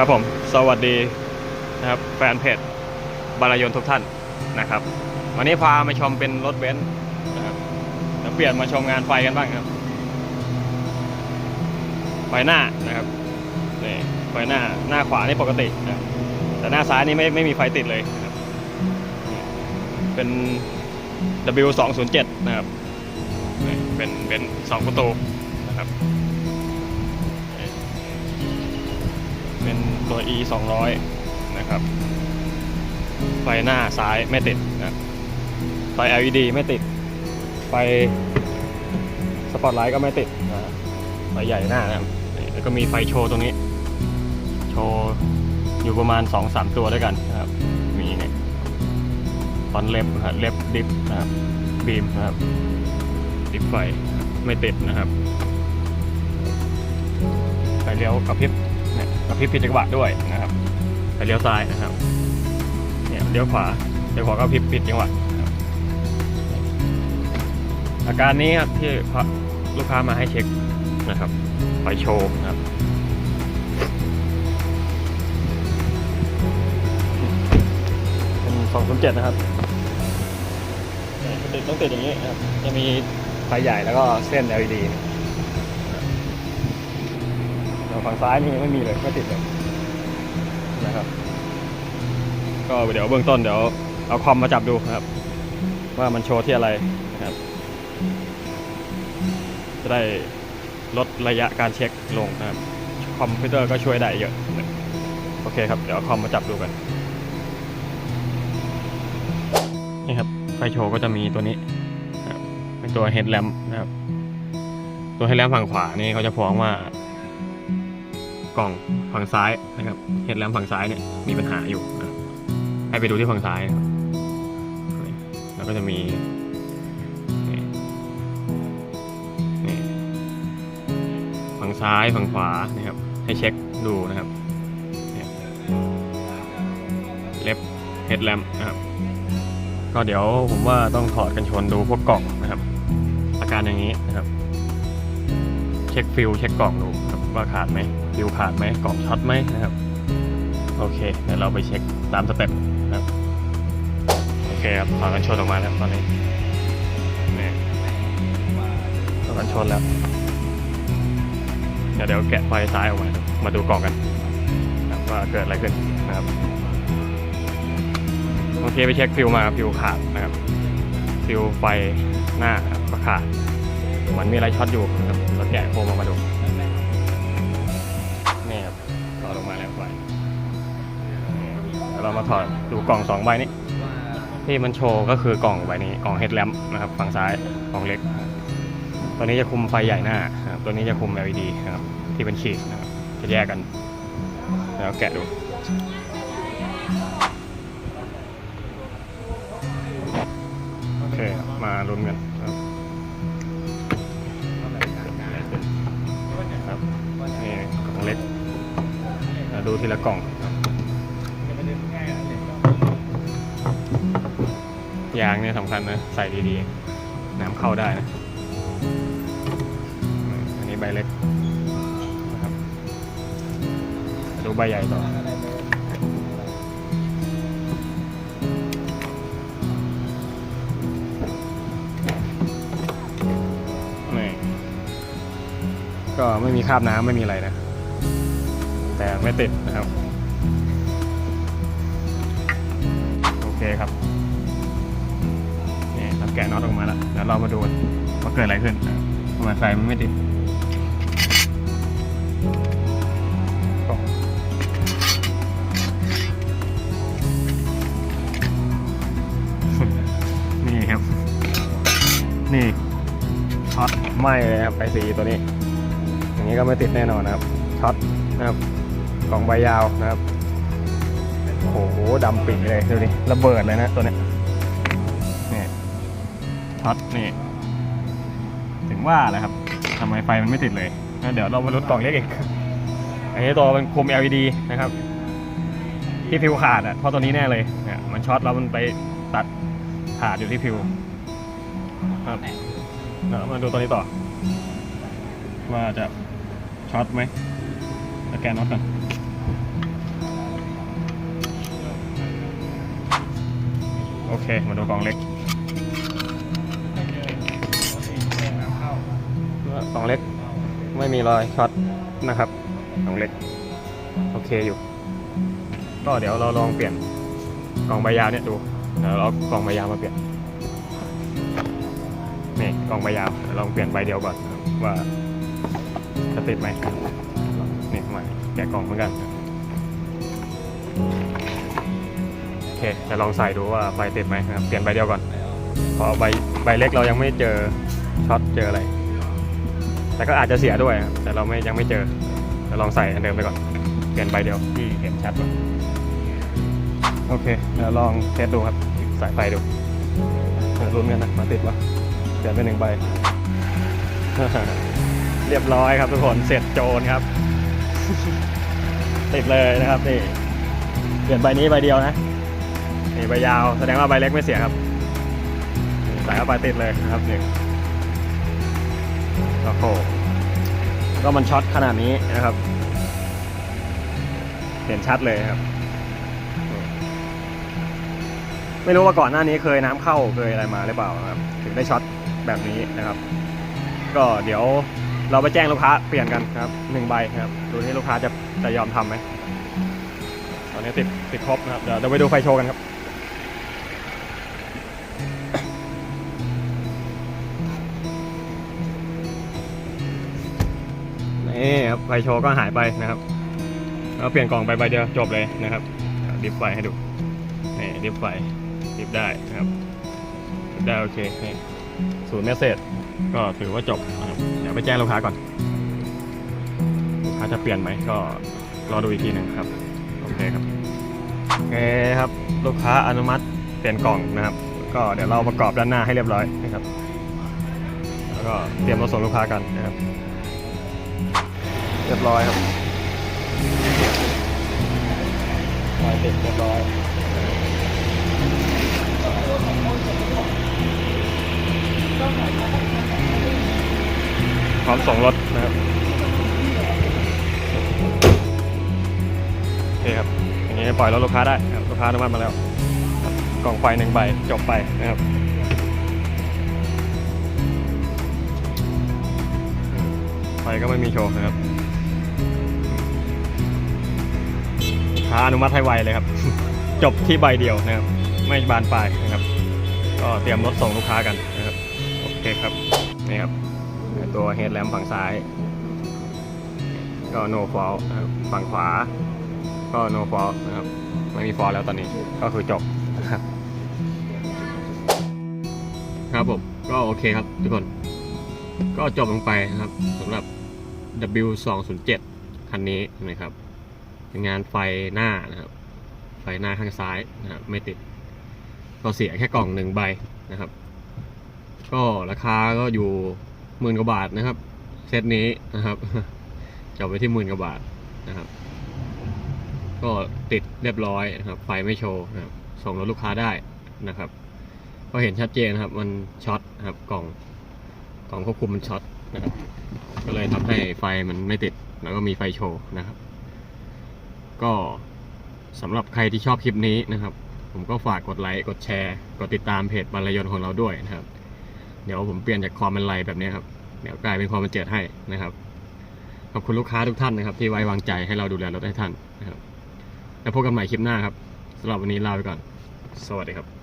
ครับผม สวัสดีนะครับแฟนเพจบารายนทุกท่านนะครับ วันนี้พามาชมเป็นรถเบนซ์นะครับแล้วเปลี่ยนมาชมงานไฟกันบ้างครับ ไฟหน้านะครับนี่ไฟหน้าหน้าขวานี่ปกตินะแต่หน้าซ้ายนี่ไม่ไม่มีไฟติดเลยนะครับนี่เป็น W 2 0 7 นะครับเป็นเป็นสองประตูนะครับ ตัว e 200นะครับ ไฟหน้าซ้ายไม่ติดนะไฟ LED ไม่ติด ไฟสปอตไลท์ก็ไม่ติดนะไฟใหญ่หน้านะแล้วก็มีไฟโชว์ตรงนี้ โชว์อยู่ประมาณ 2-3 ตัวด้วยกันนะครับมีเนี่ยตอนเล็บนะครับเล็บดิฟนะครับบีมนะครับดิฟไฟไม่ติดนะครับไฟเลี้ยวกระพริบ กระพริบผิดจังหวะด้วยนะครับไปเลี้ยวซ้ายนะครับเนี่ยเลี้ยวขวาเลี้ยวขวาก็พริบผิดจังหวะนะครับอาการนี้ครับที่ลูกค้ามาให้เช็คนะครับไฟโชว์นะครับเป็นสองศูนย์เจ็ดนะครับติดต้องติดอย่างนี้นะครับจะมีไฟใหญ่แล้วก็เส้น LED ทาง ฝั่งซ้ายนี่ไม่มีเลยไม่ติดเลยนะครับ ก็เดี๋ยวเบื้องต้นเดี๋ยวเอาคอมมาจับดูนะครับ ว่ามันโชว์ที่อะไรนะครับ จะได้ลดระยะการเช็คลงนะครับ คอมพิวเตอร์ก็ช่วยได้เยอะ โอเคครับ เดี๋ยวคอมมาจับดูกันนี่ครับไฟโชว์ก็จะมีตัวนี้นะครับเป็นตัวเฮดแลมนะครับ ตัวเฮดแลมฝั่งขวานี่เขาจะฟ้องว่า กล่องฝั่งซ้ายนะครับเฮดแลมฝั่งซ้ายเนี่ยมีปัญหาอยู่นะให้ไปดูที่ฝั่งซ้ายนะครับแล้วก็จะมีฝั่งซ้ายฝั่งขวานะครับ ให้เช็คดูนะครับเนี่ยเล็บเฮดแลมนะครับก็เดี๋ยวผมว่าต้องถอดกันชนดูพวกกล่องนะครับ อาการอย่างนี้นะครับ เช็คฟิลเช็คกล่องดูครับว่าขาดไหม ฟิลขาดไหมกล่องช็อตไหมนะครับ โอเคเดี๋ยวเราไปเช็คตามสเต็ปนะครับโอเคครับถอดกันชนออกมาแล้วตอนนี้นี่ถอดกันชนแล้ว เดี๋ยวเดี๋ยวแกะไฟซ้ายออกมามาดูกล่องกันนะครับว่าเกิดอะไรขึ้นนะครับโอเคไปเช็คฟิลมาฟิลขาดนะครับฟิลไฟหน้าก็ขาดมันมีอะไรช็อตอยู่นะครับเราแกะโฟมออกมาดู อดออกมาแล้วไปเรามาถอดดูกล่องสองใบนี้ที่มันโชว์ก็คือกล่องใบนี้กล่องเฮดแลมนะครับฝั่งซ้ายกล่องเล็ก ตัวนี้จะคุมไฟใหญ่หน้าตัวนี้จะคุม LED นะครับที่เป็นขีดนะครับจะแยกกัน แล้วแกะดูโอเคมาลุ้นกัน ดูทีละกล่องยางเนี่ยสำคัญนะ ใส่ดีๆ น้ำเข้าได้นะ อันนี้ใบเล็กนะครับดูใบใหญ่ต่อนี่ก็ไม่มีคราบน้ำไม่มีอะไรนะ แต่ไม่ติดนะครับ โอเคครับนี่เราแกะน็อตออกมาแล้วเดี๋ยวเรามาดูว่าเกิดอะไรขึ้นทำไมไฟมันไม่ติดนี่ครับ นี่ช็อตไหม้เลยครับไอซีตัวนี้ อย่างนี้ก็ไม่ติดแน่นอนนะครับช็อตนะครับ กล่องใบยาวนะครับโอ้โหดำปิดเลยดูดิระเบิดเลยนะตัวเนี้ยนี่ช็อตนี่ ถึงว่าแหละครับทำไมไฟมันไม่ติดเลยเดี๋ยวเรามาลุ้นกล่องเล็กอีกอันนี้ตัวเป็นคุม LED นะครับ ที่ฟิวขาดอะเพราะตัวนี้แน่เลยเนี่ยมันช็อตแล้วมันไปตัดขาดอยู่ที่ฟิวครับเดี๋ยวมาดูตัวนี้ต่อ ว่าจะช็อตไหมสแกนน็อตก่อน โอเค มาดูกล่องเล็กกล่องเล็กไม่มีรอยช็อตนะครับกล่องเล็ก โอเคอยู่ ก็เดี๋ยวเราลองเปลี่ยนกล่องใบยาวเนี่ยดูเดี๋ยวเราเอากล่องใบยาวมาเปลี่ยนนี่กล่องใบยาวเดี๋ยวลองเปลี่ยนใบเดียวก่อนว่าจะติดไหมนี่มาแกะกล่องเหมือนกัน เคจะลองใส่ดูว่าใบติดไหมนะครับเปลี่ยนใบเดียวก่อนเพราะใบใบเล็กเรายังไม่เจอช็อตเจออะไร แต่ก็อาจจะเสียด้วยครับแต่เราไม่ยังไม่เจอจะลองใส่อันเดิมไปก่อน เปลี่ยนใบเดียวที่เห็นชัดก่อนโอเคเดี๋ยวลองเทสดูครับสายไฟดูเดี๋ยวลุ้นกันนะมาติดวะเปลี่ยนไปหนึ่งใบ เรียบร้อยครับทุกคนเสร็จโจรครับ ติดเลยนะครับนี่เปลี่ยนใบนี้ใบเดียวนะ นี่ใบยาวแสดงว่าใบเล็กไม่เสียครับใส่เข้าไปติดเลยนะครับหนี่โอ้โหก็มันช็อตขนาดนี้นะครับ เห็นชัดเลยครับ ไม่รู้ว่าก่อนหน้านี้เคยน้ำเข้าเคยอะไรมาหรือเปล่าครับ ถึงได้ช็อตแบบนี้นะครับ ก็เดี๋ยวเราไปแจ้งลูกค้าเปลี่ยนกันครับหนึ่งใบครับ ดูที่ลูกค้าจะจะยอมทำไหมตอนนี้ติดติดครบนะครับเดี๋ยวไปดูไฟโชว์กันครับ นี่ครับไฟโชว์ก็หายไปนะครับเราเปลี่ยนกล่องไปใบเดียวจบเลยนะครับดิฟไฟให้ดูนี่ดิฟไฟดิฟได้นะครับดิฟได้โอเคนี่ศูนย์เมสเซจก็ถือว่าจบเดี๋ยวไปแจ้งลูกค้าก่อนลูกค้าจะเปลี่ยนไหมก็รอดูอีกทีหนึ่งครับโอเคครับโอเคครับลูกค้าอนุมัติเปลี่ยนกล่องนะครับ ก็เดี๋ยวเราประกอบด้านหน้าให้เรียบร้อยนะครับ แล้วก็เตรียมมาส่งลูกค้ากันนะครับ เรียบร้อยครับไฟติดเรียบร้อยพร้อมส่งรถนะครับโอเคครับอย่างนี้ปล่อยรถลูกค้าได้ครับลูกค้าอนุมัติมาแล้ว กล่องไฟหนึ่งใบจบไปนะครับ ฟก็ไม่มีโชว์นะครับค้าอนุมัติให้ไวเลยครับ จบที่ใบเดียวนะครับ ไม่บานปลายนะครับ ก็เตรียมรถส่งลูกค้ากันนะครับ โอเคครับ นี่ครับ ตัวเฮดแลมฝั่งซ้าย ก็ no fault นะครับฝั่งขวา ก็ no fault นะครับ ไม่มี fault แล้วตอนนี้ ก็คือจบนะครับครับผมก็โอเคครับทุกคน ก็จบลงไปนะครับสำหรับ W 2 0 7 คันนี้นะครับเป็นงานไฟหน้านะครับ ไฟหน้าข้างซ้ายนะครับไม่ติด ก็เสียแค่กล่องหนึ่งใบนะครับ ก็ราคาก็อยู่หมื่นกว่าบาทนะครับ เซตนี้นะครับจบไปที่หมื่นกว่าบาทนะครับ ก็ติดเรียบร้อยนะครับ ไฟไม่โชว์นะครับ ส่งรถลูกค้าได้นะครับ ก็เห็นชัดเจนนะครับ มันช็อตนะครับกล่องกล่องควบคุมมันช็อต นะครับ ก็เลยทำให้ไฟมันไม่ติด แล้วก็มีไฟโชว์นะครับ ก็สำหรับใครที่ชอบคลิปนี้นะครับ ผมก็ฝากกดไลค์ กดแชร์ กดติดตามเพจบรรยนของเราด้วยนะครับ เดี๋ยวผมเปลี่ยนจากความเป็นไลแบบนี้ครับ เดี๋ยวกลายเป็นความเป็นเจิดให้นะครับ ขอบคุณลูกค้าทุกท่านนะครับ ที่ไว้วางใจให้เราดูแลรถให้ท่านนะครับ แล้วพบกันใหม่คลิปหน้าครับสำหรับวันนี้ลาไปก่อน สวัสดีครับ